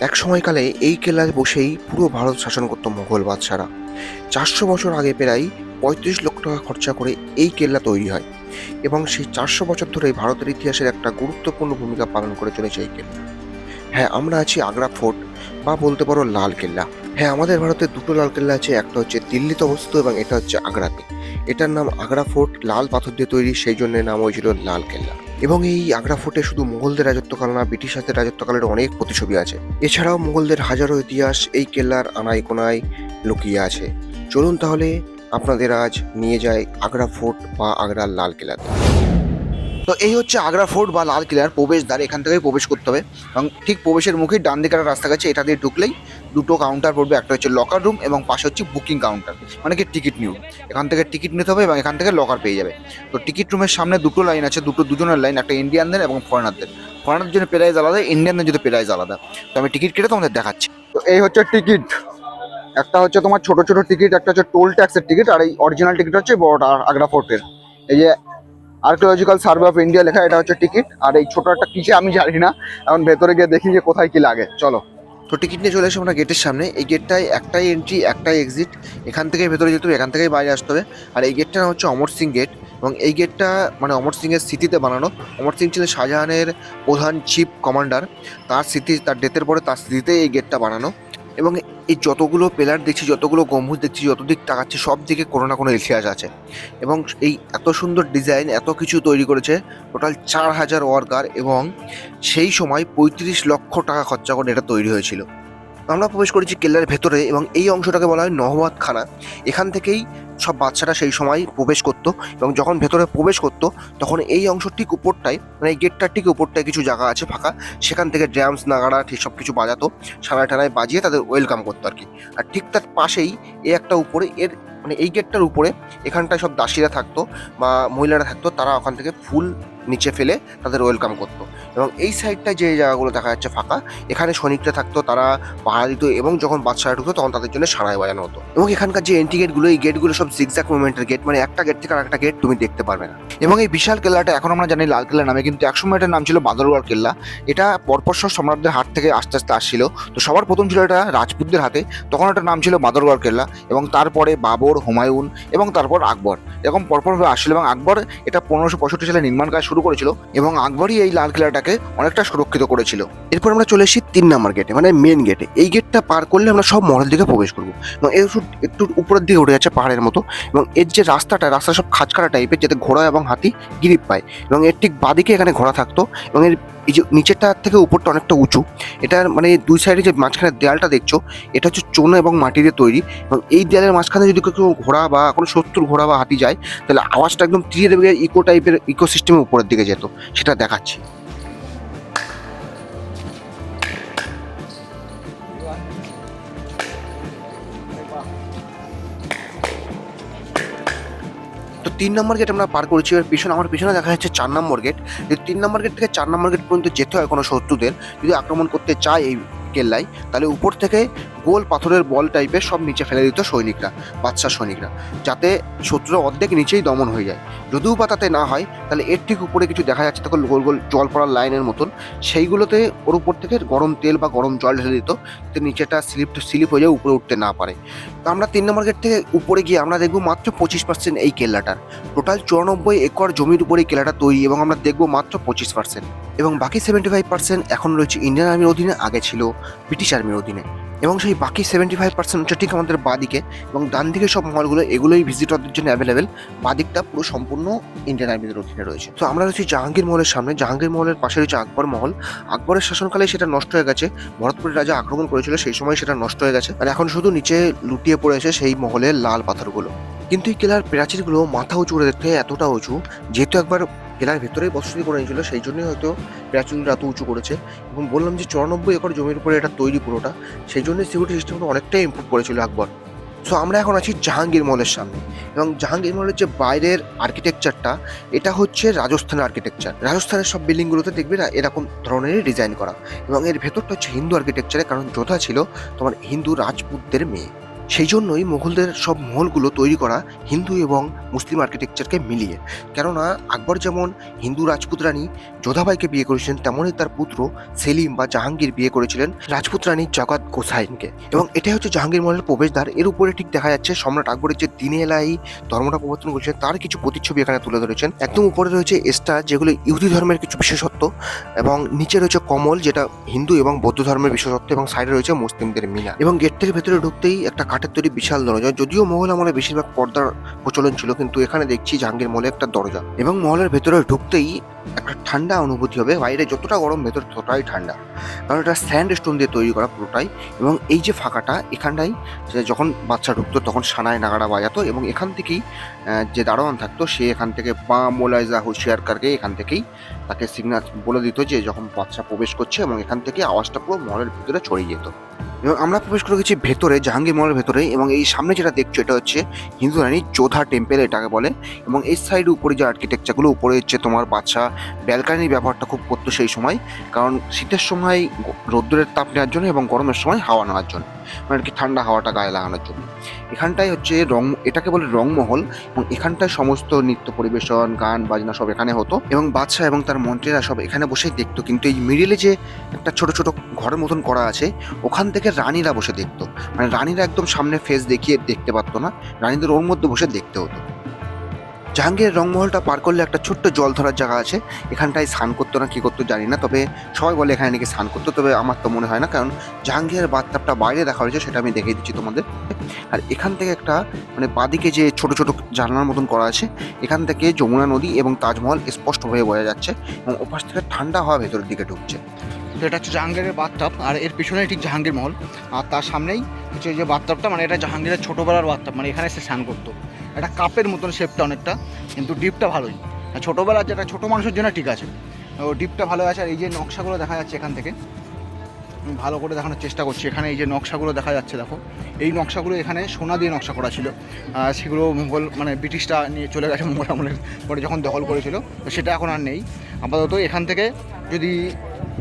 এক সময়কালে এই কেল্লায় বসেই পুরো ভারত শাসন করত মোগল বাদশারা। চারশো বছর আগে প্রায় পঁয়ত্রিশ লক্ষ টাকা খরচা করে এই কেল্লা তৈরি হয় এবং সেই চারশো বছর ধরে ভারতের ইতিহাসের একটা গুরুত্বপূর্ণ ভূমিকা পালন করে চলেছে এই কেল্লা। হ্যাঁ আমরা আছি আগ্রা ফোর্ট বা বলতে পারো লাল কেল্লা। হ্যাঁ আমাদের ভারতে দুটো লাল কেল্লা আছে, একটা হচ্ছে দিল্লিতে অবস্থিত এবং এটা হচ্ছে আগ্রাতে। এটার নাম আগ্রা ফোর্ট, লাল পাথর দিয়ে তৈরি, সেই জন্য নাম হয়েছিল লাল কেল্লা। এবং এই আগ্রা ফোর্টে শুধু মুঘলদের রাজত্বকাল না, ব্রিটিশারদের রাজত্বকালের অনেক প্রতিছবি আছে। এছাড়াও মুঘলদের হাজারো ইতিহাস এই কেল্লার আনায় কোনায় লুকিয়ে আছে। চলুন তাহলে আপনাদের আজ নিয়ে যায় আগ্রা ফোর্ট বা আগ্রার লাল কেল্লাতে। তো এই হচ্ছে আগ্রা ফোর্ট বা লাল কিলার প্রবেশদ্বার এখান থেকেই প্রবেশ করতে হবে। এবং ঠিক প্রবেশের মুখে ডান দিকে একটা রাস্তা গেছে, এটা দিয়ে ঢুকলেই দুটো কাউন্টার পড়বে, একটা হচ্ছে লকার রুম এবং পাশে হচ্ছে বুকিং কাউন্টার মানে কি টিকিট নিউ এখান থেকে টিকিট নিতে হবে এবং এখান থেকে লকার পেয়ে যাবে। তো টিকিট রুমের সামনে দুটো লাইন আছে, দুটো দুজনের লাইন একটা ইন্ডিয়ানদের এবং ফরেনারদের ফরেনারদের জন্য প্রাইজ আলাদা ইন্ডিয়ানদের জন্য প্রাইজ আলাদা। তো আমি টিকিট কেটে তোমাদের দেখাচ্ছি। তো এই হচ্ছে টিকিট একটা হচ্ছে তোমার ছোট ছোট টিকিট একটা হচ্ছে টোল ট্যাক্সের টিকিট আর এই অরিজিনাল টিকিট হচ্ছে বড়টা আগ্রা ফোর্টের। এই যে আর্কিওলজিক্যাল সার্ভে অফ ইন্ডিয়া লেখা, এটা হচ্ছে টিকিট আর এই ছোট একটা কিসে আমি জানি না, এখন ভেতরে গিয়ে দেখি যে কোথায় কি লাগে। চলো। তো টিকিট নিয়ে চলে এসে আমরা গেটের সামনে। এই গেটটায় একটাই এন্ট্রি একটাই এক্সিট এখান থেকে ভেতরে যেতে হবে, এখান থেকেই বাইরে আসতে হবে। আর এই গেটটা নাম হচ্ছে অমর সিং গেট এবং এই গেটটা মানে অমর সিংয়ের স্মৃতিতে বানানো। অমর সিং ছিলেন শাহজাহানের প্রধান চিফ কমান্ডার তার স্মৃতি তার ডেথের পরে তার স্মৃতিতে এই গেটটা বানানো। এবং এই যতগুলো পেলার দেখছি, যতগুলো গম্বুজ দেখছি, যতদিক তাকাচ্ছি, সব দিকে কোনো না কোনো ইতিহাস আছে। এবং এই এত সুন্দর ডিজাইন, এত কিছু তৈরি করেছে, টোটাল চার হাজার ওয়ার্কার এবং সেই সময় পঁয়ত্রিশ লক্ষ টাকা খরচা করে এটা তৈরি হয়েছিল। আমরা প্রবেশ করেছি কেল্লার ভেতরে এবং এই অংশটাকে বলা হয় নহবাত খানা। এখান থেকেই সব বাচ্চারা সেই সময় প্রবেশ করতো এবং যখন ভেতরে প্রবেশ করতো, তখন এই অংশ ঠিক উপরটায় মানে এই গেটটার ঠিক উপরটায় কিছু জায়গা আছে ফাঁকা। সেখান থেকে ড্রামস, নাগাড়া, ঠিক সব কিছু বাজাতো। সানায় টানায় বাজিয়ে তাদের ওয়েলকাম করতো আর কি। আর ঠিক তার পাশেই এই একটা উপরে, এর মানে এই গেটটার উপরে এখানটায় সব দাসীরা থাকতো বা মহিলারা থাকতো, তারা ওখান থেকে ফুল নিচে ফেলে তাদের ওয়েলকাম করতো। এবং এই সাইডটায় যে জায়গাগুলো দেখা যাচ্ছে ফাঁকা, এখানে সৈনিকরা থাকতো, তারা পাহারা দিত এবং যখন বাচ্চারা ঢুকতো তখন তাদের জন্য সারায় বাজানো হতো। এবং এখানকার যে এন্ট্রি গেটগুলো এই গেটগুলো সব জিগজ্যাক মুভমেন্টের গেট মানে একটা গেট থেকে আরেকটা গেট তুমি দেখতে পারবে না। এবং এই বিশাল কেল্লাটা এখন আমরা জানি লাল কেল্লা নামে, কিন্তু একসময় এটার নাম ছিল বাদরগড় কেল্লা। এটা পরপর সব সম্রাটদের হাত থেকে আস্তে আস্তে আসছিল। তো সবার প্রথম ছিল এটা রাজপুতদের হাতে, তখন এটার নাম ছিল বাদরগড় কেল্লা। এবং তারপরে বাবর, হুমায়ুন এবং তারপর আকবর। এরকম পরপরভাবে আসছিল এবং আকবর এটা পনেরোশো পঁয়ষট্টি সালে নির্মাণ কাজ করেছিল এবং আকবরই এই লাল কেলাটাকে অনেকটা সুরক্ষিত করেছিল। এরপর আমরা চলে এসেছি তিন নম্বর গেটে মানে মেন গেটে এই গেটটা পার করলে আমরা সব মহলের দিকে প্রবেশ করব। এবং এর একটু উপরের দিকে উঠে যাচ্ছে পাহাড়ের মতো। এবং এর যে রাস্তাটা রাস্তা সব খাঁচকাটা টাইপের যাতে ঘোড়া এবং হাতি গিরিপ পায়। এবং এর ঠিক বাদিকে এখানে ঘোড়া থাকতো। এবং এর এই যে নিচেরটা থেকে উপরটা অনেকটা উঁচু, এটার মানে দুই সাইডে যে মাঝখানে দেয়ালটা দেখছ, এটা হচ্ছে চুনো এবং মাটি দিয়ে তৈরি এবং এই দেয়ালের মাঝখানে যদি কেউ ঘোড়া বা কোনো শত্রুর ঘোড়া বা হাতি যায়, তাহলে আওয়াজটা একদম তীরে দেবে ইকো টাইপের ইকো সিস্টেমের উপরের দিকে যেত, সেটা দেখাচ্ছি। তো তিন নম্বর গেট আমরা পার করেছি। এবার পিছনে, আমার পিছনে দেখা যাচ্ছে চার নম্বর গেট যদি তিন নম্বর গেট থেকে চার নম্বর গেট পর্যন্ত যেতে হয় কোনো শত্রুদের, যদি আক্রমণ করতে চায় এই কেল্লায়, তাহলে উপর থেকে গোল পাথরের বল টাইপের সব নিচে ফেলে দিত সৈনিকরা বাচ্চা সৈনিকরা, যাতে শত্রুরা অর্ধেক নিচেই দমন হয়ে যায়। যদিও বা তাতে না হয়, তাহলে এর ঠিক উপরে কিছু দেখা যাচ্ছে, তখন গোল গোল জল পড়ার লাইনের মতন। সেইগুলোতে ওর উপর থেকে গরম তেল বা গরম জল ঢেলে দিত, যাতে নিচেটা স্লিপ স্লিপ হয়ে যায়, উপরে উঠতে না পারে। তো আমরা তিন নম্বর গেট থেকে উপরে গিয়ে আমরা দেখব মাত্র পঁচিশ পার্সেন্ট এই কেল্লাটার। টোটাল চুরানব্বই একর জমির উপরে কেল্লাটা তৈরি, এবং আমরা দেখব মাত্র পঁচিশ পার্সেন্ট এবং বাকি সেভেন্টি ফাইভ পার্সেন্ট এখন রয়েছে ইন্ডিয়ান আর্মির অধীনে, আগে ছিল ব্রিটিশ আর্মির অধীনে। এবং সেই বাকি সেভেন্টি ফাইভ পার্সেন্ট হচ্ছে ঠিক আমাদের বাদিকে এবং ডান দিকে সব মলগুলো এগুলোই ভিজিটরদের জন্য অ্যাভেলেবেল বাদিকটা পুরো সম্পূর্ণ ইন্ডিয়ান আর্মিদের অধীনে রয়েছে। তো আমরা রয়েছি জাহাঙ্গীর মহলের সামনে। জাহাঙ্গীর মহলের পাশে রয়েছে আকবর মহল। আকবরের শাসনকালে সেটা নষ্ট হয়ে গেছে। ভরতপুরের রাজা আক্রমণ করেছিল, সেই সময় সেটা নষ্ট হয়ে গেছে। আর এখন শুধু নিচে লুটিয়ে পড়েছে সেই মহলের লাল পাথরগুলো। কিন্তু এই কেলার প্রাচীরগুলো মাথা উঁচু করে দেখতে এতটা উঁচু, যেহেতু একবার কেলার ভেতরেই বসতি করে নিয়েছিল, সেই জন্যই হয়তো প্রাচীরগুলো এত উঁচু করেছে। এবং বললাম যে চুরানব্বই একর জমির উপরে এটা তৈরি পুরোটা, সেই জন্য সিকিউরিটি সিস্টেমটা অনেকটাই ইম্প্রুভ করেছিল আকবর সো আমরা এখন আছি জাহাঙ্গীর মলের সামনে। এবং জাহাঙ্গীর মলের যে বাইরের আর্কিটেকচারটা এটা হচ্ছে রাজস্থানের আর্কিটেকচার রাজস্থানের সব বিল্ডিংগুলোতে দেখবে না, এরকম ধরনেরই ডিজাইন করা। এবং এর ভেতরটা হচ্ছে হিন্দু আর্কিটেকচারে কারণ যোধা ছিল তোমার হিন্দু রাজপুতদের মেয়ে। সেই জন্যই মুঘলদের সব মহলগুলো তৈরি করা হিন্দু এবং মুসলিম আর্কিটেকচারকে মিলিয়ে। কেননা আকবর যেমন হিন্দু রাজপুত রানী যোধাবাইকে বিয়ে করেছিলেন, তেমনই তার পুত্র সেলিম বা জাহাঙ্গীর বিয়ে করেছিলেন রাজপুত রানী জগৎ গোসাইনকে। এবং এটাই হচ্ছে জাহাঙ্গীর মহলের প্রবেশদ্বার। এর উপরে ঠিক দেখা যাচ্ছে সম্রাট আকবরের যে দিনে এলাই ধর্মটা প্রবর্তন করেছেন তার কিছু প্রতিচ্ছবি এখানে তুলে ধরেছেন। একদম উপরে রয়েছে স্টার যেগুলো ইহুদি ধর্মের কিছু বিশেষত্ব এবং নিচে রয়েছে কমল, যেটা হিন্দু এবং বৌদ্ধ ধর্মের বিশেষত্ব এবং সাইডে রয়েছে মুসলিমদের মিনা। এবং গেট থেকে ভেতরে ঢুকতেই একটা তৈরি বিশাল দরজা। যদিও মহল আমলে বেশিরভাগ পর্দার প্রচলন ছিল, কিন্তু এখানে দেখছি জাহাঙ্গীর মহলে একটা দরজা। এবং মহলের ভেতরে ঢুকতেই একটা ঠান্ডা অনুভূতি হবে। বাইরে যতটা গরম, ভেতর ততটাই ঠান্ডা। কারণ এটা স্যান্ড স্টোন দিয়ে তৈরি করা পুরোটাই। এবং এই যে ফাঁকাটা, এখানটাই যখন বাচ্চা ঢুকতো, তখন সানায় নাগাড়া বাজাতো এবং এখান থেকেই যে দারোয়ান থাকতো, সে এখান থেকে বা মোলাইজা হুশিয়ার কারকে এখান থেকেই তাকে সিগনাল বলে দিত যে, যখন বাচ্চা প্রবেশ করছে এবং এখান থেকে আওয়াজটা পুরো মহলের ভিতরে ছড়িয়ে যেত। এবং আমরা প্রবেশ করে গেছি ভেতরে জাহাঙ্গীর মলের ভেতরে এবং এই সামনে যেটা দেখছ এটা হচ্ছে হিন্দু রানী যোধা টেম্পেল এটাকে বলে এবং এই সাইড উপরে যে আর্কিটেকচারগুলো উপরে হচ্ছে তোমার বাচ্চা ব্যালকানির ব্যবহারটা খুব করতো সেই সময়। কারণ শীতের সময় রোদ্দুরের তাপ নেওয়ার জন্য এবং গরমের সময় হাওয়া নেওয়ার জন্য। মানে কি ঠান্ডা হাওয়াটা গায়ে লাগানোর জন্য। এখানটাই হচ্ছে রং এটাকে বলে রংমহল এবং এখানটায় সমস্ত নৃত্য পরিবেশন, গান, বাজনা সব এখানে হতো এবং বাদশাহ এবং তার মন্ত্রীরা সব এখানে বসেই দেখতো। কিন্তু এই মিডিলে যে একটা ছোট ছোট ঘরের মতন করা আছে, ওখান থেকে রানীরা বসে দেখতো। মানে রানীরা একদম সামনে ফেস দেখিয়ে দেখতে পারতো না। রানীদের ওর মধ্যে বসে দেখতে হতো। জাহাঙ্গীরের রংমহলটা পার করলে একটা ছোট্ট জল ধরার জায়গা আছে। এখানটায় স্নান করতো না, কি করতো জানি না, তবে সবাই বলে এখানে নাকি স্নান করতো, তবে আমার তো মনে হয় না, কারণ জাহাঙ্গীরের বাথটাবটা বাইরে দেখা হয়েছে, সেটা আমি দেখিয়ে দিচ্ছি তোমাদের। আর এখান থেকে একটা মানে বাদিকে যে ছোট ছোট জানলার মতন করা আছে, এখান থেকে যমুনা নদী এবং তাজমহল স্পষ্টভাবে বোঝা যাচ্ছে এবং ওপাশ থেকে ঠান্ডা হাওয়া ভেতরের দিকে ঢুকছে। তো এটা হচ্ছে জাহাঙ্গীরের বাথটাব আর এর পিছনে ঠিক জাহাঙ্গীর মহল, আর তার সামনেই হচ্ছে যে বাথটাবটা মানে এটা জাহাঙ্গীরের ছোটোবেলার বাথটাব মানে এখানে এসে স্নান করতো। এটা কাপের মতন শেপটা অনেকটা, কিন্তু ডিপটা ভালোই। ছোটোবেলার যেটা ছোটো মানুষের জন্য ঠিক আছে। ও ডিপটা ভালো আছে, আর এই যে নকশাগুলো দেখা যাচ্ছে এখান থেকে, আমি ভালো করে দেখানোর চেষ্টা করছি। এখানে এই যে নকশাগুলো দেখা যাচ্ছে, দেখো। এই নকশাগুলো এখানে সোনা দিয়ে নকশা করা ছিল। সেগুলো মুঘল মানে ব্রিটিশরা নিয়ে চলে গেছে মুঘল আমলের পরে যখন দখল করেছিল, তো সেটা এখন আর নেই। আপাতত এখান থেকে যদি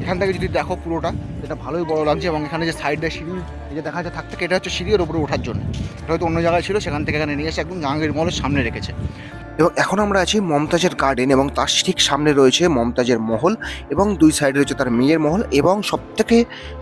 এখান থেকে যদি দেখো পুরোটা, এটা ভালোই বড় লাগছে এবং এখানে যে সাইডে সিঁড়ি, এই যে দেখা যাচ্ছে থাকতে এটা হচ্ছে সিঁড়ির উপরে ওঠার জন্য। এটা হয়তো অন্য জায়গায় ছিল, সেখান থেকে এখানে নিয়ে এসে একদম জাহাঙ্গীর মহলের সামনে রেখেছে। এবং এখন আমরা আছি মমতাজের গার্ডেন এবং তার ঠিক সামনে রয়েছে মমতাজের মহল এবং দুই সাইডে রয়েছে তার মেয়ের মহল এবং সবথেকে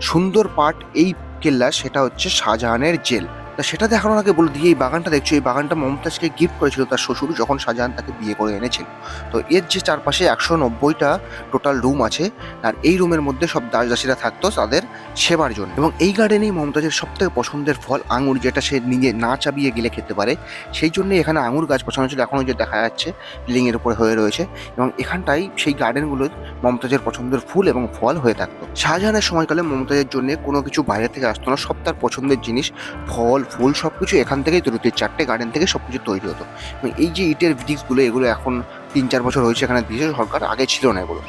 সুন্দর পার্ট এই কেল্লা সেটা হচ্ছে শাহজাহানের জেল। তা সেটা দেখানোর আগে বলে দিয়ে এই বাগানটা দেখছ, এই বাগানটা মমতাজকে গিফট করেছিল তার শ্বশুর যখন শাহজাহান তাকে বিয়ে করে এনেছিল। তো এর যে চারপাশে একশো নব্বইটা টোটাল রুম আছে, আর এই রুমের মধ্যে সব দাসদাসীরা থাকতো তাদের সেবার জন্য। এবং এই গার্ডেনেই মমতাজের সবথেকে পছন্দের ফল আঙুর, যেটা সে নিজে না চাবিয়ে গেলে খেতে পারে, সেই জন্যই এখানে আঙুর গাছ বসানো ছিল এখনও যে দেখা যাচ্ছে বিল্ডিংয়ের উপরে হয়ে রয়েছে। এবং এখানটাই সেই গার্ডেনগুলোর মমতাজের পছন্দের ফুল এবং ফল হয়ে থাকতো। শাহজাহানের সময়কালে মমতাজের জন্য কোনো কিছু বাইরে থেকে আসতো না। সব তার পছন্দের জিনিস, ফল ফুল সব কিছু এখান থেকেই তৈরি চারটে গার্ডেন থেকে সব কিছু তৈরি হতো। এবং এই যে ইটের ব্রিক্সগুলো এগুলো এখন তিন চার বছর হয়েছে এখানে দিয়েছে, সরকার আগে ছিল না এগুলো।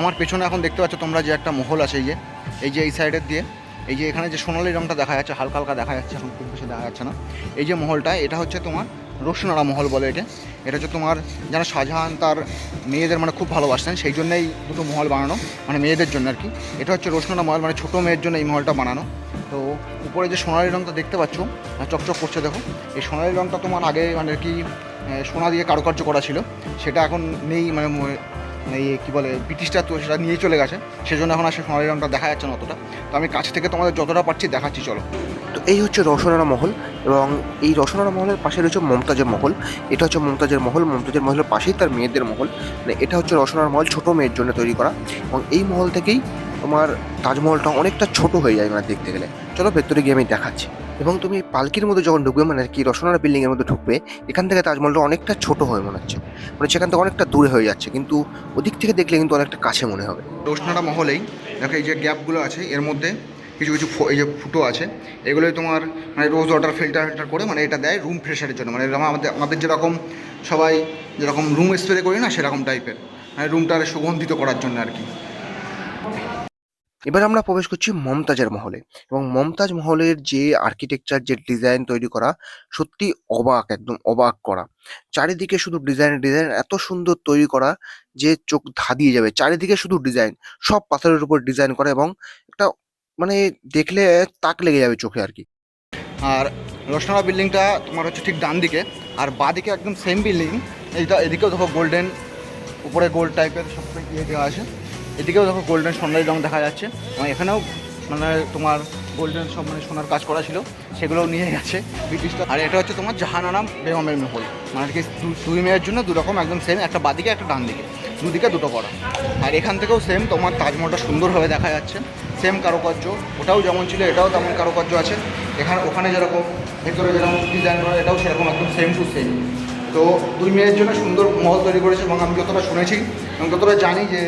আমার পেছনে এখন দেখতে পাচ্ছ তোমরা যে একটা মহল আছে এই যে এই যে এই সাইডের দিয়ে, এই যে এখানে যে সোনালি রঙটা দেখা যাচ্ছে, হালকা হালকা দেখা যাচ্ছে, এখন খুব বেশি দেখা যাচ্ছে না। এই যে মহলটা, এটা হচ্ছে তোমার রোশনারা মহল বলে এটা। এটা হচ্ছে তোমার যারা শাহজাহান তার মেয়েদের মানে খুব ভালোবাসতেন, সেই জন্যই দুটো মহল বানানো মানে মেয়েদের জন্য আর কি। এটা হচ্ছে রোশনারা মহল মানে ছোটো মেয়ের জন্য এই মহলটা বানানো। তো উপরে যে সোনালি রংটা দেখতে পাচ্ছ চকচক করছে, দেখো। এই সোনালি রংটা তোমার আগে মানে কি সোনা দিয়ে কারুকার্য করা ছিল। সেটা এখন নেই মানে মানে ইয়ে কী বলে, ব্রিটিশরা তো সেটা নিয়ে চলে গেছে। সেজন্য এখন আর সে সোনালি রংটা দেখা যাচ্ছে না অতটা। তো আমি কাছ থেকে তোমাদের যতটা পারছি দেখাচ্ছি, চলো। তো এই হচ্ছে রসনারা মহল এবং এই রসনারা মহলের পাশে রয়েছে মমতাজের মহল। এটা হচ্ছে মমতাজের মহল। মমতাজের মহলের পাশেই তার মেয়েদের মহল। মানে এটা হচ্ছে রসনার মহল ছোটো মেয়ের জন্য তৈরি করা। এবং এই মহল থেকেই তোমার তাজমহলটা অনেকটা ছোট হয়ে যায় মানে দেখতে গেলে। চলো ভেতরে গিয়ে আমি দেখাচ্ছি। এবং তুমি পালকির মধ্যে যখন ঢুকবে মানে কি রসনারা বিল্ডিং এর মধ্যে ঢুকবে, এখান থেকে তাজমহলটা অনেকটা ছোট হয়ে মনে হচ্ছে। মানে সেখান থেকে অনেকটা দূরে হয়ে যাচ্ছে, কিন্তু ওদিক থেকে দেখলে কিন্তু অনেকটা কাছে মনে হবে। রোশনাটা মহলেই। দেখো, এই যে গ্যাপগুলো আছে, এর মধ্যে কিছু কিছু এই যে ফুটো আছে, এগুলোই তোমার মানে রোজ ওয়াটার ফিল্টার ফিল্টার করে মানে এটা দেয় রুম ফ্রেশারের জন্য। মানে আমাদের আমাদের যেরকম সবাই যেরকম রুম স্প্রে করি না, সেরকম টাইপের মানে রুমটার সুগন্ধিত করার জন্য আর কি। এবার আমরা প্রবেশ করছি মমতাজের মহলে এবং মমতাজ মহলের যে আর্কিটেকচার যে ডিজাইন তৈরি করা সত্যি অবাক, একদম অবাক করা। চারিদিকে শুধু ডিজাইন ডিজাইন এত সুন্দর তৈরি করা যে চোখ ধাঁধিয়ে যাবে। চারিদিকে শুধু ডিজাইন সব পাথরের উপর ডিজাইন করা এবং একটা মানে দেখলে তাক লেগে যাবে চোখে আর কি। আর রোশনারা বিল্ডিংটা তোমার হচ্ছে ঠিক ডান দিকে আর বাঁ দিকে একদম সেম বিল্ডিং এইটা এদিকেও দেখো গোল্ডেন উপরে গোল্ড টাইপের সব ইয়ে দেওয়া আছে। এদিকেও দেখো গোল্ডেন সোনালি রং দেখা যাচ্ছে। এবং এখানেও মানে তোমার গোল্ডেন সব মানে সোনার কাজ করা ছিল, সেগুলোও নিয়ে গেছে ব্রিটিশটা আর এটা হচ্ছে তোমার জাহানারাম বেগমের মহল। মানে আর কি দুই মেয়ের জন্য দু রকম, একদম সেম একটা বাদিকে একটা ডান দিকে। দুদিকে দুটো করা আর এখান থেকেও সেম তোমার তাজমহলটা সুন্দরভাবে দেখা যাচ্ছে। সেম কারুকার্য, ওটাও যেমন ছিল, এটাও তেমন কারুকার্য আছে। এখানে, ওখানে যেরকম ভেতরে যেরকম ডিজাইন করা, এটাও সেরকম একদম সেম টু সেম তো দুই মেয়ের জন্য সুন্দর মহল তৈরি করেছে, এবং আমি যতটা শুনেছি এবং যতটা জানি যে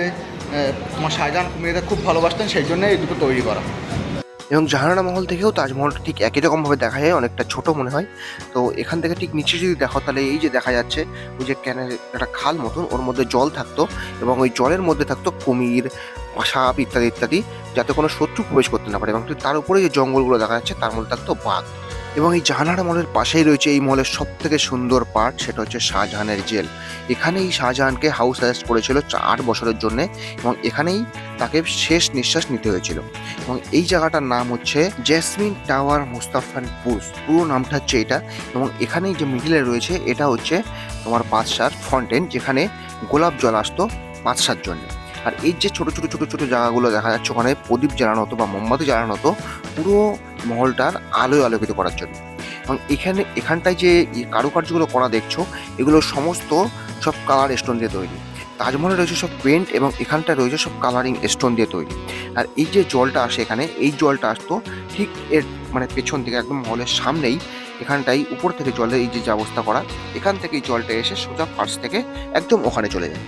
তোমার শাহজাহান মেয়েদের খুব ভালোবাসতেন, সেই জন্য এই দুটো তৈরি করা। এবং জাহানারা মহল থেকেও তাজমহলটা ঠিক একই রকমভাবে দেখা যায়, অনেকটা ছোট মনে হয়। তো এখান থেকে ঠিক নিচে যদি দেখো, তাহলে এই যে দেখা যাচ্ছে, ওই যে ক্যানের একটা খাল মতন, ওর মধ্যে জল থাকতো এবং ওই জলের মধ্যে থাকতো কুমির, সাপ ইত্যাদি ইত্যাদি, যাতে কোনো শত্রু প্রবেশ করতে না পারে এবং তার উপরে যে জঙ্গলগুলো দেখা যাচ্ছে, তার মধ্যে থাকতো বাঘ। এবং এই জাহানারা মলের পাশেই রয়েছে এই মলের সব থেকে সুন্দর পার্ট সেটা হচ্ছে শাহজাহানের জেল। এখানেই শাহজাহানকে হাউস অ্যারেস্ট করেছিল চা- আট বছরের জন্য এবং এখানেই তাকে শেষ নিঃশ্বাস নিতে হয়েছিল। এবং এই জায়গাটার নাম হচ্ছে জেসমিন টাওয়ার মুস্তাফান পুস পুরো নামটা হচ্ছে এটা। এবং এখানেই যে মিডিলে রয়েছে, এটা হচ্ছে তোমার বাদশার ফন্টেন যেখানে গোলাপ জল আসতো বাদশার জন্য। আর এই যে ছোট ছোট ছোট ছোট জায়গাগুলো দেখা যাচ্ছে, ওখানে প্রদীপ জ্বালানো হতো বা মোমবাতি জ্বালানো হতো, পুরো মহলটার আলোয় আলোকিত করার জন্য। এবং এখানে, এখানটায় যে কারুকার্যগুলো করা দেখছ, এগুলো সমস্ত সব কালার স্টোন দিয়ে তৈরি। তাজমহলে রয়েছে সব পেন্ট এবং এখানটায় রয়েছে সব কালারিং স্টোন দিয়ে তৈরি। আর এই যে জলটা আসে এখানে, এই জলটা আসতো ঠিক এর মানে পেছন থেকে একদম মহলের সামনেই এখানটাই উপর থেকে জলের এই যে ব্যবস্থা করা, এখান থেকে এই জলটা এসে সোজা ফার্স্ট থেকে একদম ওখানে চলে যায়।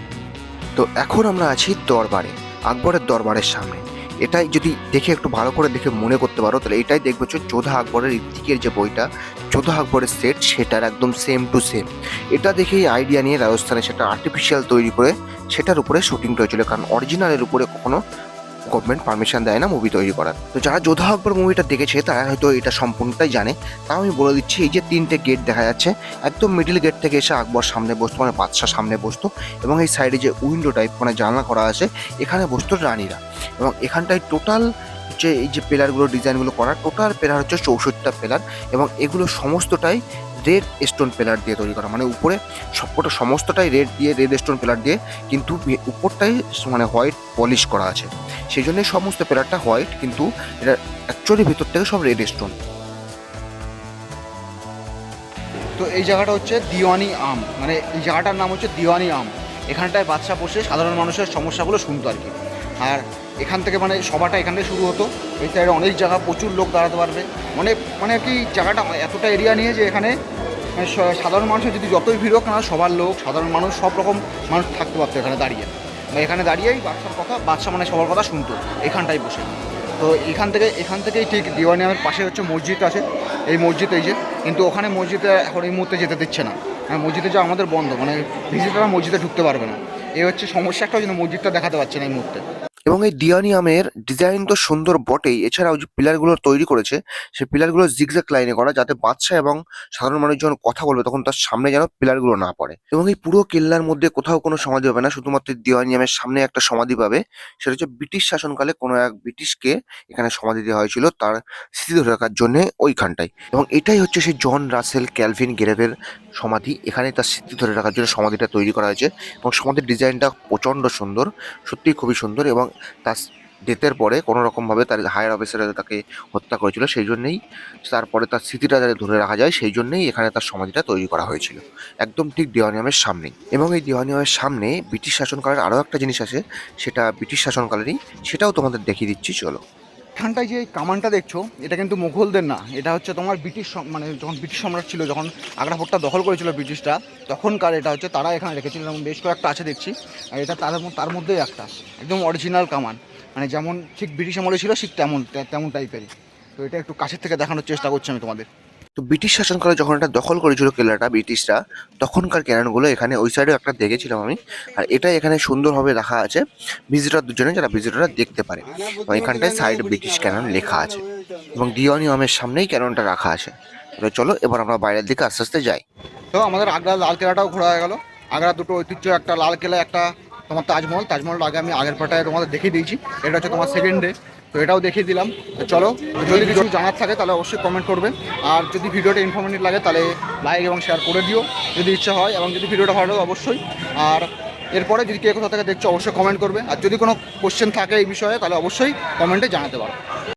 তো এখন আমরা আছি দরবারে, আকবরের দরবারের সামনে। এটাই যদি দেখে একটু ভালো করে দেখে মনে করতে পারো, তাহলে এটাই দেখবে যে যোধা আকবরের ইতিকের যে বইটা যোধা আকবরের সেট সেটার একদম সেম টু সেম এটা দেখেই আইডিয়া নিয়ে রাজস্থানে সেটা আর্টিফিশিয়াল তৈরি করে, সেটার উপরে শুটিং করেছিল। কারণ অরিজিনালের উপরে কখনো গভর্নমেন্ট পারমিশন দেয় না মুভি তৈরি করার। তো যারা যোধা আকবর মুভিটা দেখেছে, তারা হয়তো এটা সম্পূর্ণটাই জানে। তাও আমি বলে দিচ্ছি, এই যে তিনটে গেট দেখা যাচ্ছে, একদম মিডিল গেট থেকে এসে আকবর সামনে বসতো মানে বাদশাহ সামনে বসতো, এবং এই সাইডে যে উইন্ডো টাইপ মানে জানলা করা আছে, এখানে বসতো রানীরা। এবং এখানটায় টোটাল যে, এই যে পিলারগুলো ডিজাইনগুলো করা টোটাল পিলার হচ্ছে চৌষট্টিটা পিলার এবং এগুলো সমস্তটাই রেড স্টোন পিলার দিয়ে তৈরি করা। মানে উপরে সবকটা সমস্তটাই রেড দিয়ে রেড স্টোন পিলার দিয়ে কিন্তু উপরটাই মানে হোয়াইট পলিশ করা আছে। সেই জন্য সমস্ত পিলারটা হোয়াইট কিন্তু এটা অ্যাকচুয়ালি ভেতর থেকে সব রেড স্টোন তো এই জায়গাটা হচ্ছে দিওয়ানি আম। মানে এই জায়গাটার নাম হচ্ছে দিওয়ানি আম। এখানটায় বাচ্চা বসে সাধারণ মানুষের সমস্যাগুলো শুনতো আর কি। আর এখান থেকে মানে সভাটা এখান থেকে শুরু হতো। এই সাইডে অনেক জায়গা, প্রচুর লোক দাঁড়াতে পারবে। মানে মানে কি জায়গাটা এতটা এরিয়া নিয়ে যে এখানে মানে সাধারণ মানুষের যদি যতই ভিড় হোক না, সবার লোক, সাধারণ মানুষ, সব রকম মানুষ থাকতে পারতো এখানে দাঁড়িয়ে। বা এখানে দাঁড়িয়েই বাচ্চার কথা বাচ্চা মানে সবার কথা শুনতো এখানটাই বসে। তো এখান থেকে, এখান থেকেই ঠিক দিওয়ানি আমের পাশে হচ্ছে মসজিদ আছে, এই মসজিদ, এই যে। কিন্তু ওখানে মসজিদে এখন এই মুহূর্তে যেতে দিচ্ছে না। আর মসজিদে যা আমাদের বন্ধ মানে ভিজিটাররা মসজিদে ঢুকতে পারবে না। এই হচ্ছে সমস্যা, একটা ওই জন্য মসজিদটা দেখাতে পারছে না এই মুহূর্তে। এবং এই দিয়ানিয়ামের ডিজাইন তো সুন্দর বটেই। এছাড়াও যে পিলারগুলো তৈরি করেছে, সেই পিলারগুলো জিগজ্যাক লাইনে করা, যাতে বাচ্চা এবং সাধারণ মানুষ যখন কথা বলবে, তখন তার সামনে যেন পিলারগুলো না পড়ে। এবং এই পুরো কেল্লার মধ্যে কোথাও কোনো সমাধি হবে না, শুধুমাত্র দিওয়ানিয়ামের সামনে একটা সমাধি পাবে। সেটা হচ্ছে ব্রিটিশ শাসনকালে কোনো এক ব্রিটিশকে এখানে সমাধি দেওয়া হয়েছিল, তার স্মৃতি ধরে রাখার জন্য ওইখানটায়। এবং এটাই হচ্ছে সেই জন রাসেল ক্যালভিন গেরেভের সমাধি। এখানে তার স্মৃতি ধরে রাখার জন্য সমাধিটা তৈরি করা হয়েছে এবং সমাধির ডিজাইনটা প্রচণ্ড সুন্দর, সত্যিই খুবই সুন্দর এবং তার ডেথের পরে কোনো রকমভাবে তার হায়ার অফিসাররা তাকে হত্যা করেছিল, সেই জন্যেই তারপরে তার স্মৃতিটা যাতে ধরে রাখা যায়, সেই জন্যেই এখানে তার সমাধিটা তৈরি করা হয়েছিল। একদম ঠিক দেওয়ানিয়ামের সামনেই। এবং এই দেওয়ানিয়ামের সামনে ব্রিটিশ শাসনকালের আরও একটা জিনিস আছে, সেটা ব্রিটিশ শাসনকালেরই, সেটাও তোমাদের দেখিয়ে দিচ্ছি, চলো। এখানটায় যে কামানটা দেখছ, এটা কিন্তু মুঘলদের না। এটা হচ্ছে তোমার ব্রিটিশ মানে যখন ব্রিটিশ সম্রাট ছিল, যখন আগ্রা ফোর্টটা দখল করেছিল ব্রিটিশরা, তখনকার এটা হচ্ছে তারা এখানে রেখেছিল যেমন বেশ কয়েকটা আছে দেখছি। আর এটা তার তার মধ্যেই একটা, একদম অরিজিনাল কামান। মানে যেমন ঠিক ব্রিটিশ আমলে ছিল, ঠিক তেমন তেমন টাইপেরই তো এটা একটু কাছের থেকে দেখানোর চেষ্টা করছি আমি তোমাদের। তো ব্রিটিশ শাসনকালে যখন এটা দখল করেছিল কেল্লাটা ব্রিটিশরা, তখনকার ক্যাননগুলো এখানে ওই সাইডেও একটা দেখেছিলাম আমি। আর এটা এখানে সুন্দরভাবে রাখা আছে ভিজিটরদের জন্য যারা ভিজিটররা দেখতে পারে। এবং এখানটায় সাইড ব্রিটিশ ক্যানন লেখা আছে। এবং দিওয়ানিয়ামের সামনেই ক্যাননটা রাখা আছে। তো চলো, এবার আমরা বাইরের দিকে আস্তে আস্তে যাই। তো আমাদের আগ্রা লাল কেলাটাও ঘোরা হয়ে গেল। আগ্রা দুটো ঐতিহ্য, একটা লাল কেলা, একটা তোমার তাজমহল। তাজমহলটা আগে আমি আগের পাটায় তোমাদের দেখিয়ে দিয়েছি। এটা হচ্ছে তোমার সেকেন্ড ডে তো এটাও দেখিয়ে দিলাম। চলো, যদি কিছু জানার থাকে তাহলে অবশ্যই কমেন্ট করবে। আর যদি ভিডিওটা ইনফরমেটিভ লাগে তাহলে লাইক এবং শেয়ার করে দিও, যদি ইচ্ছা হয়। এবং যদি ভিডিওটা ভালো লাগে অবশ্যই। আর এরপরে যদি কে কোথাও থেকে দেখছ, অবশ্যই কমেন্ট করবে। আর যদি কোনো কোশ্চেন থাকে এই বিষয়ে, তাহলে অবশ্যই কমেন্টে জানাতে পারো।